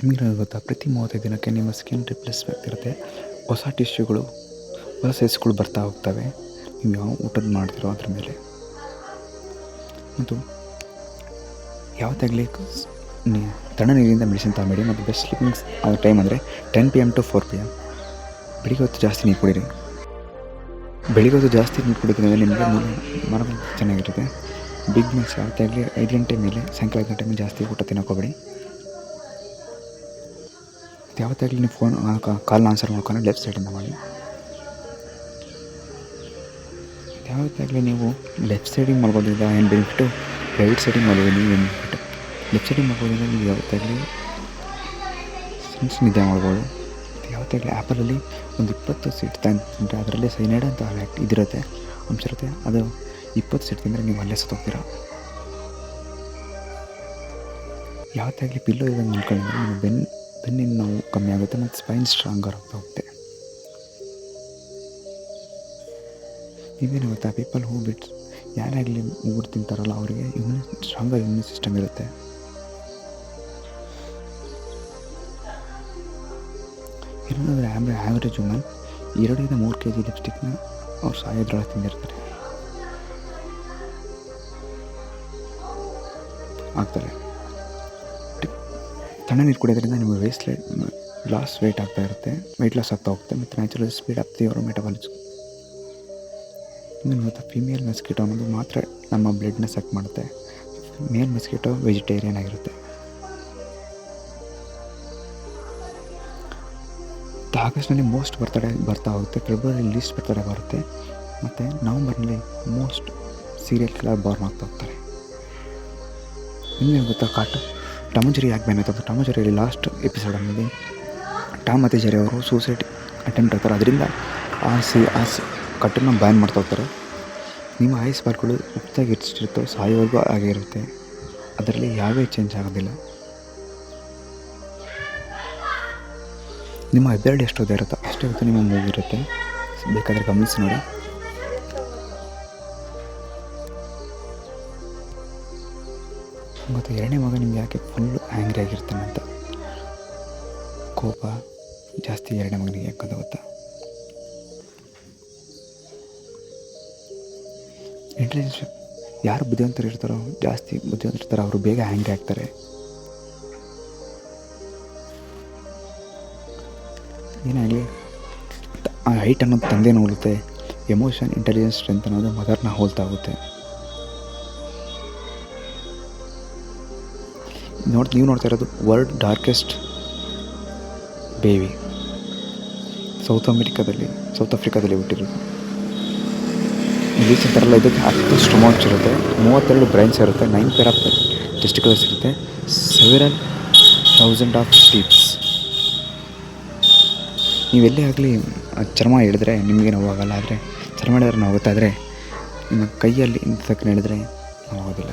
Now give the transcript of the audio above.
ನಿಮಗೆ ಗೊತ್ತಾ, ಪ್ರತಿ ಮೂವತ್ತೈದು ದಿನಕ್ಕೆ ನಿಮ್ಮ ಸ್ಕಿನ್ ರಿಪ್ಲೇಸ್ ಇರುತ್ತೆ ಹೊಸ ಟಿಶ್ಯೂಗಳು ಹೊಸ ಸೈಸ್ಗಳು ಬರ್ತಾ ಹೋಗ್ತವೆ. ನೀವು ಯಾವ ಊಟದ ಮಾಡ್ತಿರೋ ಅದ್ರ ಮೇಲೆ. ಮತ್ತು ಯಾವತ್ತಾಗಲಿ ನೀರಿಂದ ಮೆಡಿಸಿನ್ ತಗೊಂಬೇಡಿ, ಮತ್ತು ಬೆಸ್ಟ್ ಸ್ಲೀಪಿಂಗ್ಸ್ ಆ ಟೈಮ್ ಅಂದರೆ ten P M to four P M ಬೆಳಿಗ್ಗೆ ಹೊತ್ತು ಜಾಸ್ತಿ ನೀರು ಕುಡೀರಿ. ಬೆಳಿಗ್ಗೆ ಹೊತ್ತು ಜಾಸ್ತಿ ನೀರು ಕುಡಿಯೋದ್ರಿಂದ ನಿಮಗೆ ಮನ ಚೆನ್ನಾಗಿರುತ್ತೆ. ಬಿಗ್ ಮಿಕ್ಸ್ ಯಾವತ್ತಾಗಲಿ ಐದು ಗಂಟೆ ಮೇಲೆ, ಸಾಯಂಕಾಲ ಗಂಟೆ ಮೇಲೆ ಜಾಸ್ತಿ ಊಟ ತಿನ್ನೋಕೆ ಹೋಗಬೇಡಿ ಯಾವತ್ತಾಗಲಿ ನೀವು ಫೋನ್ ಕಾಲ್ನ ಆನ್ಸರ್ ಮಾಡ್ಕೊಂಡು ಲೆಫ್ಟ್ ಸೈಡಿಂದ ಮಾಡಿ. ಯಾವತ್ತಾಗಲಿ ನೀವು ಲೆಫ್ಟ್ ಸೈಡಿಗೆ ಮಾಡ್ಬೋದಿಲ್ಲ ಏನು ಬೆನಿಫಿಟು ರೈಟ್ ಸೈಡಿಗೆ ನೀವು ಏನು ಬೆನಿಫಿಟ್ ಲೆಫ್ಟ್ ಸೈಡಿಗೆ ಮಲ್ಗೋದ್ರಿಂದ ನೀವು ಯಾವತ್ತಾಗಲಿ ಸೆನ್ಸ್ ನಿದ್ದೆ ಮಾಡ್ಬೋದು. ಮತ್ತು ಯಾವತ್ತಾಗಲಿ ಆ್ಯಪಲಲ್ಲಿ ಒಂದು ಇಪ್ಪತ್ತು ಸೀಟ್ ತಂದರೆ ಅದರಲ್ಲೇ ಸೈನೈಡ್ ಅಂತ ಇದಿರುತ್ತೆ, ಅಂಶ ಇರುತ್ತೆ, ಅದು ಇಪ್ಪತ್ತು ಸೀಟ್ ತಿಂದರೆ ನೀವು ಅಲ್ಲೇ ಸತ್ತೋಗ್ತೀರ. ಯಾವತ್ತಾಗಲಿ ಪಿಲ್ಲೋ ಇದನ್ನು ಮಲ್ಕೊಂಡ್ರೆ ನಿಮ್ಮ ಬೆನ್ನು ಬೆನ್ನಿನ ನೋವು ಕಮ್ಮಿ ಆಗುತ್ತೆ ಮತ್ತು ಸ್ಪೈನ್ ಸ್ಟ್ರಾಂಗರ್ ಹೋಗುತ್ತೆ. ನೀವೇನು ಗೊತ್ತಾ ಪೀಪಲ್ ಹೂ ಬಿಟ್ಸ್ ಯಾರೇ ಆಗಲಿ ಊರು ತಿಂತಾರಲ್ಲ, ಅವರಿಗೆ ಇಮ್ಯೂನ್ ಸ್ಟ್ರಾಂಗರ್ ಇಮ್ಯೂನ್ ಸಿಸ್ಟಮ್ ಇರುತ್ತೆ. ಇನ್ನೊಂದರೆ ಆ್ಯವ್ರೆ ಆ್ಯಾವ್ರೇಜ್ ವುಮನ್ ಎರಡರಿಂದ ಮೂರು ಕೆ ಜಿ ಲಿಪ್ಸ್ಟಿಕ್ನ ಅವ್ರು ಸಾಯೋದ್ರೊಳಗೆ ತಿಂದಿರ್ತಾರೆ. ಆಗ್ತಾರೆ. ತಣ್ಣ ನೀರು ಕುಡಿಯೋದ್ರಿಂದ ನಿಮ್ಮ ವೇಸ್ಟ್ ಲೈಟ್ ಲಾಸ್ ವೆಯ್ಟ್ ಆಗ್ತಾ ಇರುತ್ತೆ. ವೆಯ್ಟ್ ಲಾಸ್ ಆಗ್ತಾ ಹೋಗುತ್ತೆ ಮತ್ತು ನ್ಯಾಚುರಲ್ ಸ್ಪೀಡ್ ಆಗ್ತಿ ಅವರ ಮೆಟಬಾಲಿಸಮ್ ಮತ್ತು ಫಿಮೇಲ್ ಮೆಸ್ಕಿಟೋ ಅನ್ನೋದು ಮಾತ್ರ ನಮ್ಮ ಬ್ಲಡ್ನ ಸೆಟ್ ಮಾಡುತ್ತೆ. ಮೇಲ್ ಮೆಸ್ಕಿಟೋ ವೆಜಿಟೇರಿಯನ್ ಆಗಿರುತ್ತೆ. ಆಗಸ್ಟ್ನಲ್ಲಿ ಮೋಸ್ಟ್ ಬರ್ತಡೇ ಬರ್ತಾ ಹೋಗುತ್ತೆ. ಫೆಬ್ರವರಿ ಲೀಸ್ಟ್ ಬರ್ತಡೇ ಬರುತ್ತೆ. ಮತ್ತು ನವಂಬರ್ನಲ್ಲಿ ಮೋಸ್ಟ್ ಸೀರಿಯಲ್ ಕಿಲ್ಲರ್ ಬಾರ್ನ್ ಆಗ್ತಾ ಹೋಗ್ತಾರೆ. ಇನ್ನೇನು ಗೊತ್ತಾ ಕಾಟ? ಟಾಮ್ ಜೆರಿ ಯಾಕೆ ಬ್ಯಾನ್ ಆಯ್ತು ಟಾಮ್ ಜೆರಿಯಲ್ಲಿ ಲಾಸ್ಟ್ ಎಪಿಸೋಡಲ್ಲಿ ಟಾಮ್ ಮತ್ತು ಜೆರಿ ಅವರು ಸೂಸೈಡ್ ಅಟೆಂಪ್ಟ್ ಆಗ್ತಾರೆ. ಅದರಿಂದ ಆ ಸಿ ಆ ಕಟ್ಟನ್ನು ಬ್ಯಾನ್ ಮಾಡ್ತಾ ಹೋಗ್ತಾರೆ. ನಿಮ್ಮ ಐಸ್ ಬಾರ್ಗಳು ಉಪ್ತಾಗಿ ಎಷ್ಟಿರುತ್ತೋ ಸಾಯೋವರೆಗೂ ಹಾಗೆ ಇರುತ್ತೆ. ಅದರಲ್ಲಿ ಯಾವೇ ಚೇಂಜ್ ಆಗೋದಿಲ್ಲ. ನಿಮ್ಮ ಹೆಬ್ಬೆರಳು ಎಷ್ಟು ಇರುತ್ತೋ ಅಷ್ಟೇ ಹೊತ್ತು ನಿಮ್ಮ ಮೂಗಿರುತ್ತೆ ಬೇಕಾದರೆ ಗಮನಿಸಿ ನೋಡಿ. ಮತ್ತು ಎರಡನೇ ಮಗ ನಿಮ್ಗೆ ಯಾಕೆ ಫುಲ್ಲು ಆ್ಯಂಗ್ರಿ ಆಗಿರ್ತಾನೆ ಅಂತ. ಕೋಪ ಜಾಸ್ತಿ ಎರಡನೇ ಮಗನಿಗೆ ಯಾಕಂತ ಗೊತ್ತಾ? ಇಂಟೆಲಿಜೆನ್ಸ್ ಯಾರು ಬುದ್ಧಿವಂತರು ಇರ್ತಾರೋ ಜಾಸ್ತಿ ಬುದ್ಧಿವಂತರು ಇರ್ತಾರೋ, ಅವರು ಬೇಗ ಆ್ಯಂಗ್ರಿ ಆಗ್ತಾರೆ. ಏನಾಗಲಿ ಆ ಹೈಟ್ ಅನ್ನೋದು ತಂದೆನ ಹೋಲುತ್ತೆ ಎಮೋಷನ್ ಇಂಟೆಲಿಜೆನ್ಸ್ ಸ್ಟ್ರೆಂತ್ ಅನ್ನೋದು ಮದರ್ನ ಹೋಲ್ತಾ ಹೋಗುತ್ತೆ. ನೋಡಿ, ನೀವು ನೋಡ್ತಾ ಇರೋದು ವರ್ಲ್ಡ್ ಡಾರ್ಕೆಸ್ಟ್ ಬೇವಿ. ಸೌತ್ ಅಮೆರಿಕಾದಲ್ಲಿ, ಸೌತ್ ಆಫ್ರಿಕಾದಲ್ಲಿ ಹುಟ್ಟಿರೋದು. ಇಂಗ್ಲೀಷ್ ಥರಲ್ಲ ಇದಕ್ಕೆ ಹತ್ತು ಸ್ಟೊಮಾಚ್ ಇರುತ್ತೆ, ಮೂವತ್ತೆರಡು ಬ್ರೈನ್ಸ್ ಇರುತ್ತೆ, ನೈನ್ ಪೇರ್ ಆಫ್ ಟೆಸ್ಟಿಕಲ್ಸ್ ಇರುತ್ತೆ ಸೆವೆರಲ್ ಥೌಸಂಡ್ ಆಫ್ ಟೀಪ್ಸ್ ನೀವೆಲ್ಲೇ ಆಗಲಿ ಚರ್ಮ ಹಿಡಿದ್ರೆ ನಿಮಗೆ ನೋವಾಗಲ್ಲ, ಆದರೆ ಚರ್ಮ ಹಿಡಿದ್ರೆ ನೋವಾಗುತ್ತೆ ಆದರೆ ನಿಮ್ಮ ಕೈಯಲ್ಲಿ ಇಂಥ ತಕ್ಕ ಹಿಡಿದ್ರೆ ನೋವಾಗೋದಿಲ್ಲ.